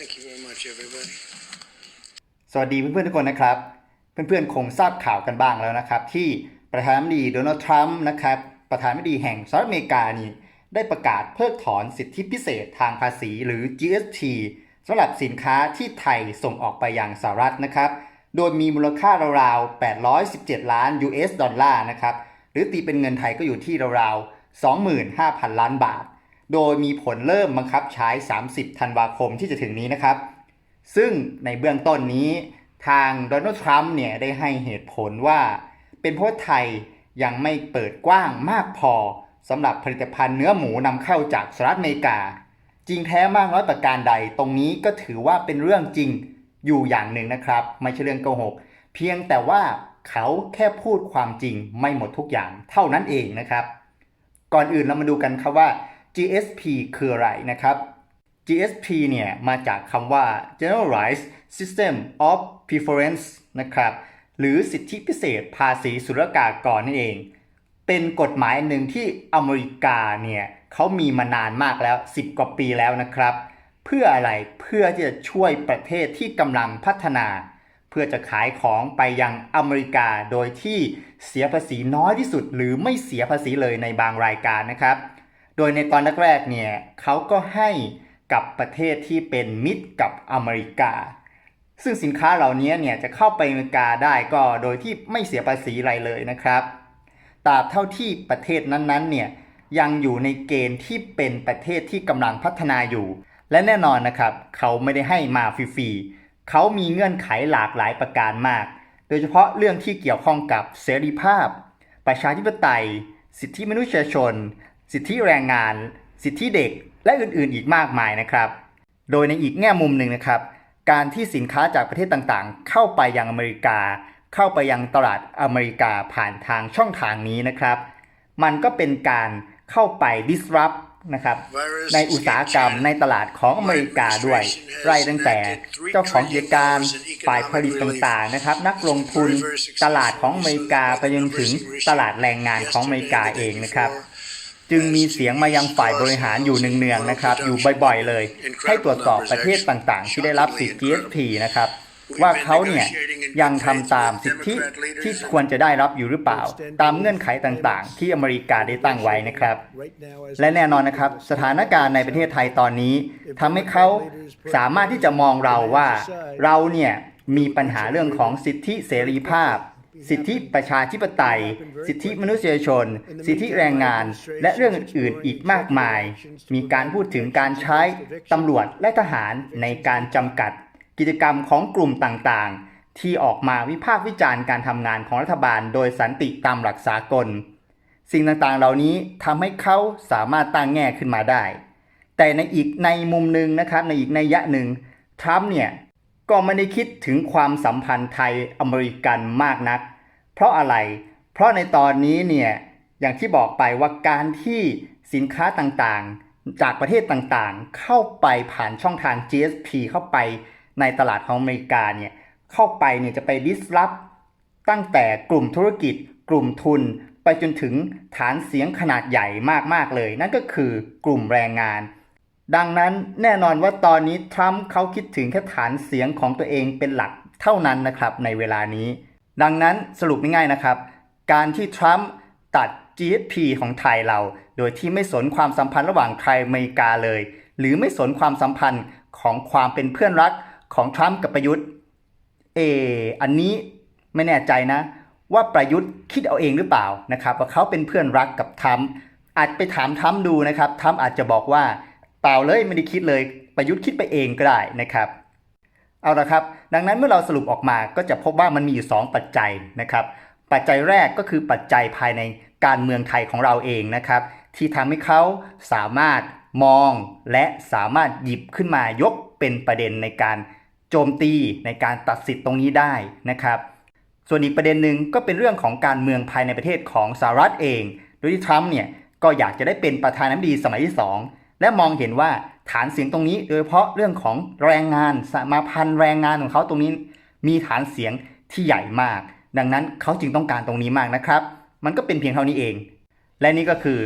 Thank you very much, everybody. สวัสดีเพื่อนๆทุกคนนะครับ เพื่อนๆคงทราบข่าวกันบ้างแล้วนะครับ ที่ประธานาธิบดีโดนัลด์ทรัมป์นะครับ ประธานาธิบดีแห่งสหรัฐอเมริกานี่ได้ประกาศเพิกถอนสิทธิพิเศษทางภาษีหรือ GST สำหรับสินค้าที่ไทยส่งออกไปยังสหรัฐนะครับ โดยมีมูลค่าราวๆ 817 ล้าน US ดอลลาร์นะครับ หรือตีเป็นเงินไทยก็อยู่ที่ราวๆ 25,000 ล้านบาท โดยมีผลเริ่มบังคับใช้ 30 ธันวาคมที่จะถึงนี้นะครับ ซึ่งในเบื้องต้นนี้ทางโดนัลด์ทรัมป์เนี่ยได้ให้เหตุผลว่า เป็นเพราะไทยยังไม่เปิดกว้างมากพอสำหรับผลิตภัณฑ์เนื้อหมูนำเข้าจากสหรัฐอเมริกา จริงแท้มากน้อยประการใด ตรงนี้ก็ถือว่าเป็นเรื่องจริงอยู่อย่างหนึ่งนะครับ ไม่ใช่เรื่องโกหก เพียงแต่ว่าเขาแค่พูดความจริงไม่หมดทุกอย่างเท่านั้นเองนะครับ ก่อนอื่นเรามาดูกันครับว่า GSP คืออะไรนะครับ GSP เนี่ยมาจากคำว่า Generalized System of Preference นะครับ หรือสิทธิพิเศษภาษีศุลกากรนั่นเอง เป็นกฎหมายหนึ่งที่อเมริกาเนี่ยเขามีมานานมากแล้ว 10 กว่าปีแล้วนะครับ เพื่ออะไรเพื่อที่จะช่วยประเทศที่กำลังพัฒนา เพื่อจะขายของไปยังอเมริกาโดยที่เสียภาษีน้อยที่สุด หรือไม่เสียภาษีเลยในบางรายการนะครับ โดยในตอนแรกๆเนี่ยเขาก็ให้กับประเทศที่เป็นมิตรกับอเมริกา ซึ่งสินค้าเหล่านี้เนี่ยจะเข้าไปอเมริกาได้ก็โดยที่ไม่เสียภาษีอะไรเลยนะครับตราบเท่าที่ประเทศนั้นๆเนี่ยยังอยู่ในเกณฑ์ที่เป็นประเทศที่กำลังพัฒนาอยู่ และแน่นอนนะครับ เขาไม่ได้ให้มาฟรีๆเขามีเงื่อนไขหลากหลายประการมาก โดยเฉพาะเรื่องที่เกี่ยวข้องกับเสรีภาพ ประชาธิปไตย สิทธิมนุษยชน สิทธิแรงงาน สิทธิเด็ก และอื่นๆ อีกมากมายนะครับ โดยในอีกแง่มุมหนึ่งนะครับ การที่สินค้าจากประเทศต่างๆ เข้าไปยังอเมริกา เข้าไปยังตลาดอเมริกาผ่านทางช่องทางนี้นะครับ มันก็เป็นการเข้าไป disrupt นะครับในอุตสาหกรรมในตลาดของอเมริกาด้วย ไล่ตั้งแต่เจ้าของกิจการฝ่ายผลิตต่างๆนะครับ นักลงทุนตลาดของอเมริกาไปจนถึงตลาดแรงงานของอเมริกาเองนะครับ จึงมีเสียงมายังฝ่ายบริหารอยู่เนืองๆนะครับ อยู่บ่อยๆเลย ให้ตรวจสอบประเทศต่างๆ ที่ได้รับสิทธิ GSP นะครับว่าเขาเนี่ยยังทำตามสิทธิที่ควรจะได้รับอยู่หรือเปล่า ตามเงื่อนไขต่างๆ ที่อเมริกาได้ตั้งไว้นะครับ และแน่นอนนะครับ สถานการณ์ในประเทศไทยตอนนี้ทำให้เขาสามารถที่จะมองเราว่า เราเนี่ยมีปัญหาเรื่องของสิทธิเสรีภาพ สิทธิประชาธิปไตย สิทธิมนุษยชน สิทธิแรงงาน และเรื่องอื่นๆอีกมากมาย มีการพูดถึงการใช้ตำรวจและทหารในการจำกัด กิจกรรมของกลุ่มต่างๆ ที่ออกมาวิพากษ์วิจารณ์การทำงานของรัฐบาลโดยสันติตามหลักสากล สิ่งต่างๆ เหล่านี้ทำให้เขาสามารถตั้งแง่ขึ้นมาได้ แต่ในอีกในมุมหนึ่งนะครับในอีกในยยะหนึ่งทรัมป์เนี่ย ก็ไม่ได้คิดถึงความสัมพันธ์ไทยอเมริกันมากนัก เพราะอะไร เพราะในตอนนี้เนี่ยอย่างที่บอกไปว่าการที่สินค้าต่างๆ จากประเทศต่างๆ เข้าไปผ่านช่องทาง GSP เข้าไปในตลาดของอเมริกาเนี่ยเข้าไปเนี่ยจะไป disrupt ตั้งแต่กลุ่มธุรกิจ กลุ่มทุน ไปจนถึงฐานเสียงขนาดใหญ่มากๆเลย นั่นก็คือกลุ่มแรงงาน ดังนั้นแน่นอนว่าตอนนี้ทรัมป์เขาคิดถึงแค่ฐานเสียงของตัวเองเป็นหลักเท่านั้นนะครับในเวลานี้ ดังนั้นสรุปง่ายๆนะครับ การที่ทรัมป์ตัด GSP ของไทยเรา โดยที่ไม่สนความสัมพันธ์ระหว่างไทยอเมริกาเลย หรือไม่สนความสัมพันธ์ของความเป็นเพื่อนรักของทรัมป์กับประยุทธ์ เอออันนี้ไม่แน่ใจนะ ว่าประยุทธ์คิดเอาเองหรือเปล่านะครับว่าเขาเป็นเพื่อนรักกับทรัมป์อาจไปถามทรัมป์ดูนะครับทรัมป์อาจจะบอกว่า ปล่าเลยไม่ได้คิดเลยประยุทธ์คิดไปเองก็ได้นะครับเอาละครับ ดังนั้นเมื่อเราสรุปออกมาก็จะพบว่ามันมีอยู่ 2 ปัจจัยนะครับ ปัจจัยแรกก็คือปัจจัยภายในการเมืองไทยของเราเองนะครับ ที่ทำให้เขาสามารถมองและสามารถหยิบขึ้นมายกเป็นประเด็นในการโจมตีในการตัดสิทธิ์ตรงนี้ได้นะครับ ส่วนอีกประเด็นหนึ่งก็เป็นเรื่องของการเมืองภายในประเทศของสหรัฐเอง โดยที่ทรัมป์เนี่ยก็อยากจะได้เป็นประธานาธิบดีสมัยที่2 และมองเห็นว่าฐานเสียงตรงนี้ โดยเฉพาะเรื่องของแรงงานสมาพันธ์แรงงานของเขาตรงนี้ มีฐานเสียงที่ใหญ่มาก ดังนั้นเขาจึงต้องการตรงนี้มากนะครับ มันก็เป็นเพียงเท่านี้เอง และนี่ก็คือ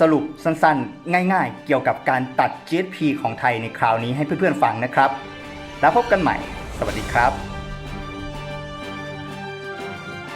สรุปสั้นๆ ง่ายๆ เกี่ยวกับการตัด GSP ของไทยในคราวนี้ให้เพื่อนๆฟังนะครับ แล้วพบกันใหม่ สวัสดีครับ